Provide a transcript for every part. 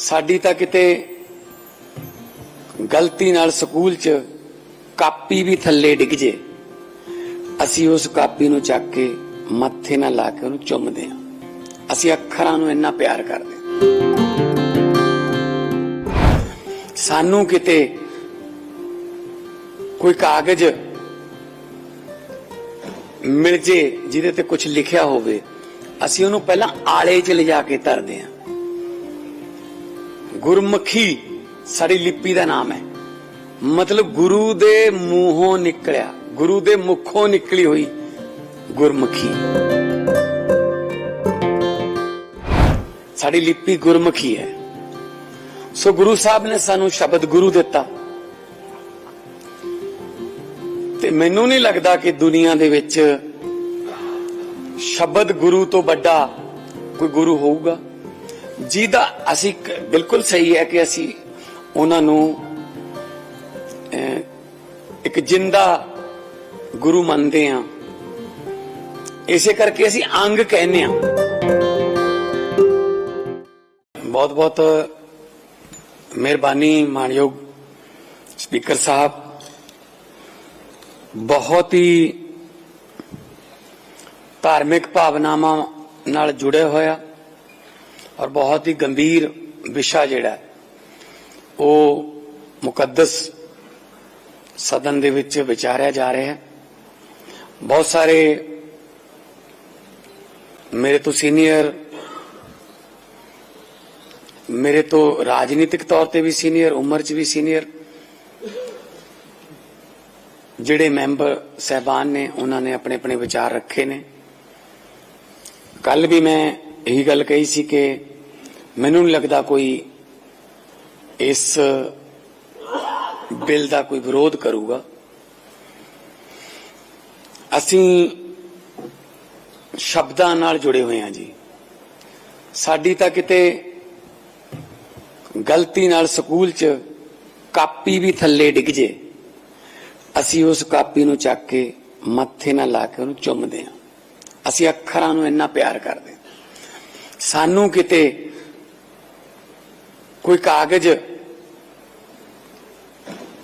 ਸਾਡੀ ਤਾਂ ਕਿਤੇ ਗਲਤੀ ਨਾਲ ਸਕੂਲ 'ਚ ਕਾਪੀ ਵੀ ਥੱਲੇ ਡਿੱਗ ਜੇ। ਅਸੀਂ ਉਸ ਕਾਪੀ ਨੂੰ ਚੱਕ ਕੇ ਮੱਥੇ ਨਾਲ ਲਾ ਕੇ ਉਹਨੂੰ ਚੁੰਮਦੇ ਹਾਂ। ਅਸੀਂ ਅੱਖਰਾਂ ਨੂੰ ਇੰਨਾ ਪਿਆਰ ਕਰਦੇ ਹਾਂ। ਸਾਨੂੰ ਕਿਤੇ ਕੋਈ ਕਾਗਜ਼ ਮਿਲ ਜੇ ਜਿਹਦੇ ਤੇ ਕੁਝ ਲਿਖਿਆ ਹੋਵੇ, ਅਸੀਂ ਉਹਨੂੰ ਪਹਿਲਾਂ ਆਲੇ 'ਚ ਲਿਜਾ ਕੇ ਧਰਦੇ ਹਾਂ। ਗੁਰਮੁਖੀ ਸਾਡੀ ਲਿਪੀ ਦਾ ਨਾਮ ਹੈ। ਮਤਲਬ ਗੁਰੂ ਦੇ ਮੂੰਹੋਂ ਨਿਕਲਿਆ, ਗੁਰੂ ਦੇ ਮੁਖੋਂ ਨਿਕਲੀ ਹੋਈ ਗੁਰਮੁਖੀ। ਸਾਡੀ ਲਿਪੀ ਗੁਰਮੁਖੀ ਹੈ। ਸੋ ਗੁਰੂ ਸਾਹਿਬ ਨੇ ਸਾਨੂੰ ਸ਼ਬਦ ਗੁਰੂ ਦਿੱਤਾ। ਤੇ ਮੈਨੂੰ ਨਹੀਂ ਲੱਗਦਾ ਕਿ ਦੁਨੀਆ ਦੇ ਵਿੱਚ ਸ਼ਬਦ ਗੁਰੂ ਤੋਂ ਵੱਡਾ ਕੋਈ ਗੁਰੂ ਹੋਊਗਾ। ਜਿਹਦਾ ਅਸੀਂ ਬਿਲਕੁਲ ਸਹੀ ਹੈ ਕਿ ਅਸੀਂ ਉਹਨਾਂ ਨੂੰ ਇੱਕ ਜਿੰਦਾ ਗੁਰੂ ਮੰਨਦੇ ਹਾਂ। ਇਸੇ ਕਰਕੇ ਅਸੀਂ ਅੰਗ ਕਹਿੰਦੇ ਹਾਂ। ਬਹੁਤ ਬਹੁਤ ਮਿਹਰਬਾਨੀ ਮਾਨਯੋਗ ਸਪੀਕਰ ਸਾਹਿਬ। ਬਹੁਤ ਹੀ ਧਾਰਮਿਕ ਭਾਵਨਾਵਾਂ ਨਾਲ ਜੁੜੇ ਹੋਇਆ। ਔਰ ਬਹੁਤ ਹੀ ਗੰਭੀਰ ਵਿਸ਼ਾ ਜਿਹੜਾ ਉਹ ਮੁਕੱਦਸ ਸਦਨ ਦੇ ਵਿੱਚ ਵਿਚਾਰਿਆ ਜਾ ਰਿਹਾ ਹੈ। ਬਹੁਤ ਸਾਰੇ ਮੇਰੇ ਤੋਂ ਸੀਨੀਅਰ, ਮੇਰੇ ਤੋਂ ਰਾਜਨੀਤਿਕ ਤੌਰ ਤੇ ਵੀ ਸੀਨੀਅਰ, ਉਮਰ 'ਚ ਵੀ ਸੀਨੀਅਰ ਜਿਹੜੇ ਮੈਂਬਰ ਸਹਿਬਾਨ ਨੇ, ਉਹਨਾਂ ਨੇ ਆਪਣੇ ਆਪਣੇ ਵਿਚਾਰ ਰੱਖੇ ਨੇ। ਕੱਲ ਵੀ ਮੈਂ ਇਹੀ ਗੱਲ ਕਹੀ ਸੀ ਕਿ ਮੈਨੂੰ ਨਹੀਂ ਲੱਗਦਾ ਕੋਈ ਇਸ ਬਿੱਲ ਦਾ ਕੋਈ ਵਿਰੋਧ ਕਰੂਗਾ। ਅਸੀਂ ਸ਼ਬਦਾਂ ਨਾਲ ਜੁੜੇ ਹੋਏ ਹਾਂ ਜੀ। ਸਾਡੀ ਤਾਂ ਕਿਤੇ ਗਲਤੀ ਨਾਲ ਸਕੂਲ 'ਚ ਕਾਪੀ ਵੀ ਥੱਲੇ ਡਿੱਗ ਜੇ। ਅਸੀਂ ਉਸ ਕਾਪੀ ਨੂੰ ਚੱਕ ਕੇ ਮੱਥੇ ਨਾਲ ਲਾ ਕੇ ਉਹਨੂੰ ਚੁੰਮਦੇ ਹਾਂ। ਅਸੀਂ ਅੱਖਰਾਂ ਨੂੰ ਇੰਨਾ ਪਿਆਰ ਕਰਦੇ ਹਾਂ। ਸਾਨੂੰ ਕਿਤੇ ਕੋਈ ਕਾਗਜ਼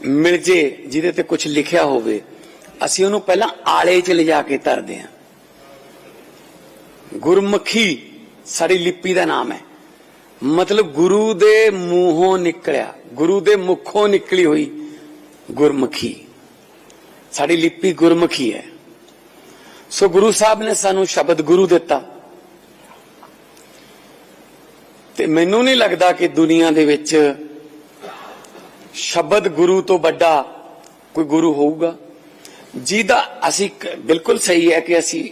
ਮਿਲ ਜੇ, ਜਿਹਦੇ ਤੇ ਕੁਝ ਲਿਖਿਆ ਹੋਵੇ, ਅਸੀਂ ਉਹਨੂੰ ਪਹਿਲਾਂ ਆਲੇ 'ਚ ਲਿਜਾ ਕੇ ਧਰਦੇ ਹਾਂ। ਗੁਰਮੁਖੀ ਸਾਡੀ ਲਿਪੀ ਦਾ ਨਾਮ ਹੈ। ਮਤਲਬ ਗੁਰੂ ਦੇ ਮੂੰਹੋਂ ਨਿਕਲਿਆ, ਗੁਰੂ ਦੇ ਮੁਖੋਂ ਨਿਕਲੀ ਹੋਈ ਗੁਰਮੁਖੀ। ਸਾਡੀ ਲਿਪੀ ਗੁਰਮੁਖੀ ਹੈ। ਸੋ ਗੁਰੂ ਸਾਹਿਬ ਨੇ ਸਾਨੂੰ ਸ਼ਬਦ ਗੁਰੂ ਦਿੱਤਾ। ਤੇ ਮੈਨੂੰ ਨਹੀਂ ਲੱਗਦਾ ਕਿ ਦੁਨੀਆ ਦੇ ਵਿੱਚ ਸ਼ਬਦ ਗੁਰੂ ਤੋਂ ਵੱਡਾ ਕੋਈ ਗੁਰੂ ਹੋਊਗਾ। ਜਿਹਦਾ ਅਸੀਂ ਬਿਲਕੁਲ ਸਹੀ ਹੈ ਕਿ ਅਸੀਂ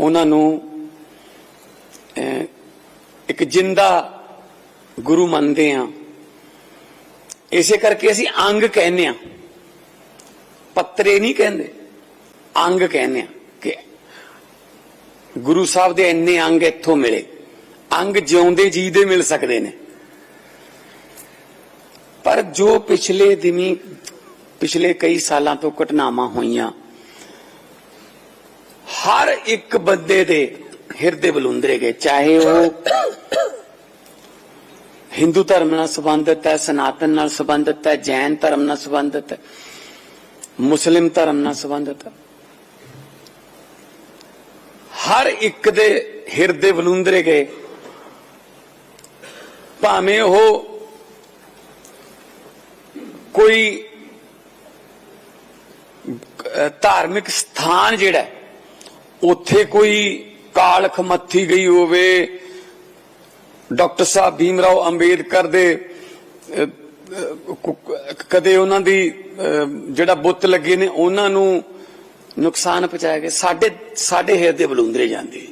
ਉਹਨਾਂ ਨੂੰ ਇੱਕ ਜਿੰਦਾ ਗੁਰੂ ਮੰਨਦੇ ਹਾਂ। ਇਸੇ ਕਰਕੇ ਅਸੀਂ ਅੰਗ ਕਹਿੰਦੇ ਹਾਂ। ਪੱਤਰੇ ਨਹੀਂ ਕਹਿੰਦੇ। ਅੰਗ ਕਹਿੰਦੇ ਆ ਕਿ ਗੁਰੂ ਸਾਹਿਬ ਦੇ ਇੰਨੇ ਅੰਗ ਇੱਥੋਂ ਮਿਲੇ। ਅੰਗ ਜਿਉਂਦੇ ਜੀ ਦੇ ਮਿਲ ਸਕਦੇ ਨੇ। ਪਰ ਜੋ ਪਿਛਲੇ ਦਿਨੀ, ਪਿਛਲੇ ਕਈ ਸਾਲਾਂ ਤੋਂ ਘਟਨਾਵਾਂ ਹੋਈਆਂ, ਹਰ ਇੱਕ ਬੰਦੇ ਦੇ ਹਿਰਦੇ ਬਲੁੰਦਰੇ ਗਏ। ਚਾਹੇ ਉਹ ਹਿੰਦੂ ਧਰਮ ਨਾਲ ਸੰਬੰਧਿਤ ਹੈ, ਸਨਾਤਨ ਨਾਲ ਸੰਬੰਧਿਤ ਹੈ, ਜੈਨ ਧਰਮ ਨਾਲ ਸੰਬੰਧਿਤ ਹੈ, ਮੁਸਲਿਮ ਧਰਮ ਨਾਲ ਸੰਬੰਧਿਤ ਹੈ। ਹਰ ਇੱਕ ਦੇ ਹਿਰਦੇ ਬਲੁੰਦਰੇ ਗਏ। ਭਾਵੇਂ ਉਹ ਕੋਈ ਧਾਰਮਿਕ ਸਥਾਨ ਜਿਹੜਾ ਹੈ, ਉੱਥੇ ਕੋਈ ਕਾਲਖ ਮੱਥੀ ਗਈ ਹੋਵੇ ਡਾਕਟਰ ਸਾਹਿਬ ਭੀਮ ਰਾਓ ਅੰਬੇਦਕਰ ਦੇ ਕਦੇ ਉਹਨਾਂ ਦੀ ਜਿਹੜਾ ਬੁੱਤ ਲੱਗੇ ਨੇ ਉਹਨਾਂ ਨੂੰ ਨੁਕਸਾਨ ਪਹੁੰਚਾਇਆ ਗਿਆ ਸਾਡੇ ਸਾਡੇ ਹਿਰਦੇ ਬਲੂੰਦਰੇ ਜਾਂਦੇ।